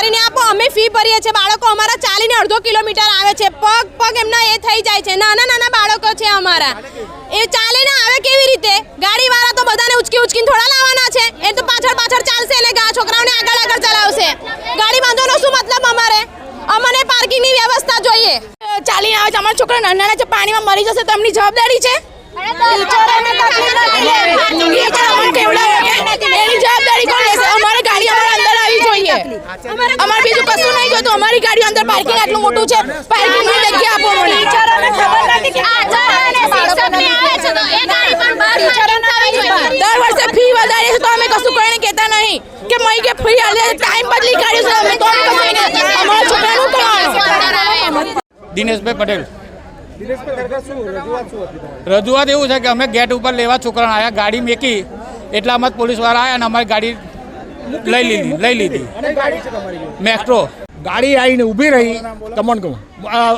કરીને આપો અમે ફી ભરીએ છીએ. બાળકો અમારા ચાલીને અડધો કિલોમીટર આવે છે. પગ પગ એમના એ થઈ જાય છે. નાના નાના બાળકો છે અમારા. એ ચાલીને આવે કેવી રીતે? ગાડીવાળા તો બધાને ઉચકી ઉચકીને થોડા લાવવાના છે. એ તો પાછળ પાછળ ચાલશે અને ગા છોકરાઓને આગળ આગળ ચલાવશે. ગાડી બાંધવાનો શું મતલબ અમારે? અમને પાર્કિંગની વ્યવસ્થા જોઈએ. ચાલીને આવે છે. અમારા છોકરા નાના નાના છે. પાણીમાં મરી જશે તો એમની જવાબદારી છે ટીચર અમને કેવડાવે કે એની જવાબદારી કોણ લેશે અમારી ગાડી અમારા અંદર આવી જોઈએ અમારે બીજું કશું નહીં જોતું. અમારી ગાડી અંદર પાર્કિંગ આટલું મોટું છે. પાર્કિંગની જગ્યા આપો મને. દર વર્ષે ફી વધારે છે તો અમે કશું કોઈને કહેતા નહીં કે મઈ કે ફી હાલે ટાઈમ બદલી કાઢ્યું છે અમે તો અમારા છોકરાનું કરવાનું દિનેશભાઈ પટેલ. દિનેશભાઈ ખરેખર શું રજૂઆત એવું છે કે અમે ગેટ ઉપર લેવા છોકરાને આવ્યા ગાડી મેકી એટલામાં જ પોલીસવાળા આવ્યા અને અમારી ગાડી લઈ લીધી લઈ લીધી. અને ગાડી છે તમારી જોડે? મેટ્રો. ગાડી આવીને ઊભી રહી તમને કહું. આ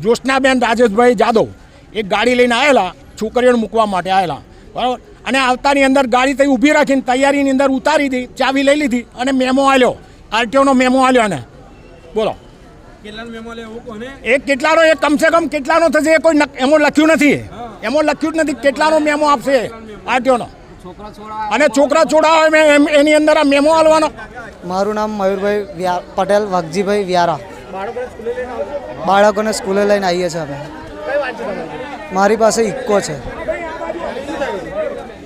જ્યોત્સનાબેન રાજેશભાઈ જાદવ એક ગાડી લઈને આવેલા છોકરીઓને મૂકવા માટે આવેલા બરાબર? અને આવતાની અંદર ગાડી તઈ ઊભી રાખીને તૈયારીની અંદર ઉતારી હતી ચાવી લઈ લીધી અને મેમો આલ્યો. આરટીઓનો મેમો આલ્યો અને બોલો. એ કેટલાનો એ? કમસે કમ કેટલાનો થશે એ કોઈ નક- એમાં લખ્યું નથી. એમાં લખ્યું જ નથી કેટલાનો મેમો આપશે આરટીઓનો. અને છોકરા છોડાવે એમ- એમ- એની અંદર આ મેમો આલવાનો મારું નામ મયુરભાઈ પટેલ વગજીભાઈ વ્યારા. બાળકોને સ્કૂલે લઈને આવો છો? બાળકોને સ્કૂલે લઈને આવીએ છીએ અમે? મારી પાસે ઇક્કો છે.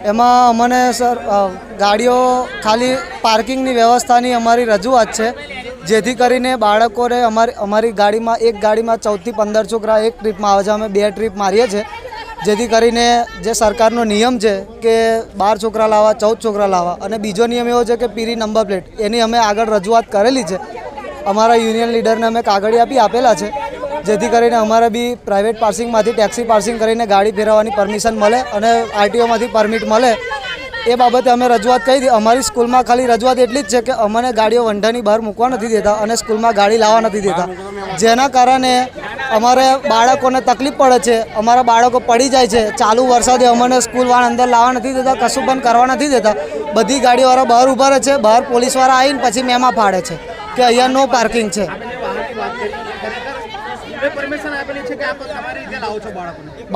એમાં અમને સર ગાડીઓ ખાલી પાર્કિંગની વ્યવસ્થાની અમારી રજૂઆત છે. જેથી કરીને બાળકોને અમારી અમારી ગાડીમાં એક ગાડીમાં ચૌદથી પંદર છોકરા એક ટ્રીપમાં આવે છે. અમે બે ટ્રીપ મારીએ છીએ. જેથી કરીને જે સરકારનો નિયમ છે કે બાર છોકરા લાવવા, ચૌદ છોકરા લાવવા અને બીજો નિયમ એવો છે કે પીરી નંબર પ્લેટ, એની અમે આગળ રજૂઆત કરેલી છે. અમારા યુનિયન લીડરને અમે કાગળિયા બી આપેલા છે, જેથી કરીને અમારે બી પ્રાઇવેટ પાર્સિંગમાંથી ટેક્સી પાર્સિંગ કરીને ગાડી ફેરવવાની પરમિશન મળે અને આરટીઓમાંથી પરમિટ મળે. એ બાબતે અમે રજૂઆત કરી હતી. અમારી સ્કૂલમાં ખાલી રજૂઆત એટલી જ છે કે અમને ગાડીઓ વંઢાની બહાર મૂકવા નથી દેતા અને સ્કૂલમાં ગાડી લાવવા નથી દેતા. જેના કારણે અમારે બાળકોને તકલીફ પડે છે. અમારા બાળકો પડી જાય છે. ચાલુ વરસાદે અમને સ્કૂલવાળા અંદર લાવવા નથી દેતા, કશું પણ કરવા નથી દેતા. બધી ગાડીવાળા બહાર ઊભા રહે છે. બહાર પોલીસવાળા આવીને પછી મેમાં ફાડે છે કે અહીંયા નો પાર્કિંગ છે.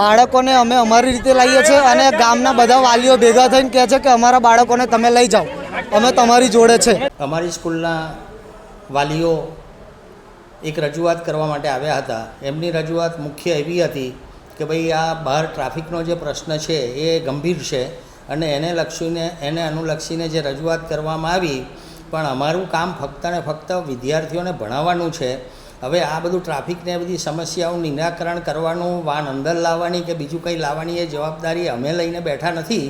બાળકોને અમે અમારી રીતે લાવીએ છીએ અને ગામના બધા વાલીઓ ભેગા થઈને કહે છે કે અમારા બાળકોને તમે લઈ જાઓ. અમે તમારી જોડે છે. અમારી સ્કૂલના વાલીઓ એક રજૂઆત કરવા માટે આવ્યા હતા. એમની રજૂઆત મુખ્ય એવી હતી કે ભાઈ આ બહાર ટ્રાફિકનો જે પ્રશ્ન છે એ ગંભીર છે અને એને લક્ષીને, એને અનુલક્ષીને જે રજૂઆત કરવામાં આવી, પણ અમારું કામ ફક્ત ને ફક્ત વિદ્યાર્થીઓને ભણાવવાનું છે. હવે આ બધું ટ્રાફિકને બધી સમસ્યાઓનું નિરાકરણ કરવાનું વાન અંદર લાવવાની કે બીજું કંઈ લાવવાની એ જવાબદારી અમે લઈને બેઠા નથી.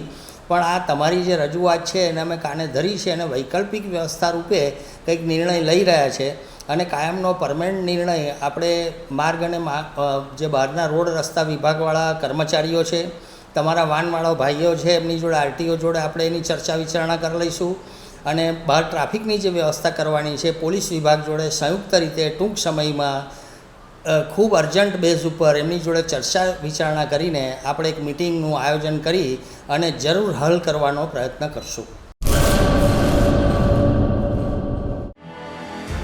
પણ આ તમારી જે રજૂઆત છે એને અમે કાને ધરી છે અને વૈકલ્પિક વ્યવસ્થા રૂપે કંઈક નિર્ણય લઈ રહ્યા છે. અને કાયમનો પરમેનન્ટ નિર્ણય આપણે માર્ગ અને જે બહારના રોડ રસ્તા વિભાગવાળા કર્મચારીઓ છે, તમારા વાનવાળા ભાઈઓ છે, એમની જોડે આરટીઓ જોડે આપણે એની ચર્ચા વિચારણા કરી લઈશું. અને બહાર ટ્રાફિકની જે વ્યવસ્થા કરવાની છે, પોલીસ વિભાગ જોડે સંયુક્ત રીતે ટૂંક સમયમાં ખૂબ અર્જન્ટ બેઝ ઉપર એમની જોડે ચર્ચા વિચારણા કરીને આપણે એક મિટિંગનું આયોજન કરી અને જરૂર હલ કરવાનો પ્રયત્ન કરશું.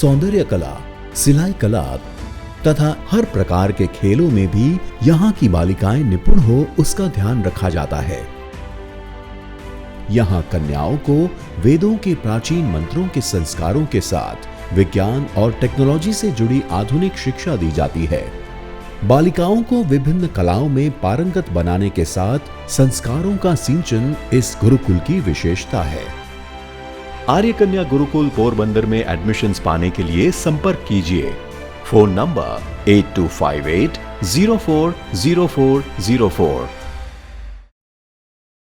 सौंदर्य कला, सिलाई कला तथा हर प्रकार के खेलों में भी यहाँ की बालिकाएँ निपुण हो उसका ध्यान रखा जाता है। यहाँ कन्याओं को वेदों के प्राचीन मंत्रों के संस्कारों के साथ विज्ञान और टेक्नोलॉजी से जुड़ी आधुनिक शिक्षा दी जाती है। बालिकाओं को विभिन्न कलाओं में पारंगत बनाने के साथ संस्कारों का सिंचन इस गुरुकुल की विशेषता है। आर्य कन्या गुरुकुल पोरबंदर में एडमिशन्स पाने के लिए संपर्क कीजिए phone number eight two five eight zero four zero four zero four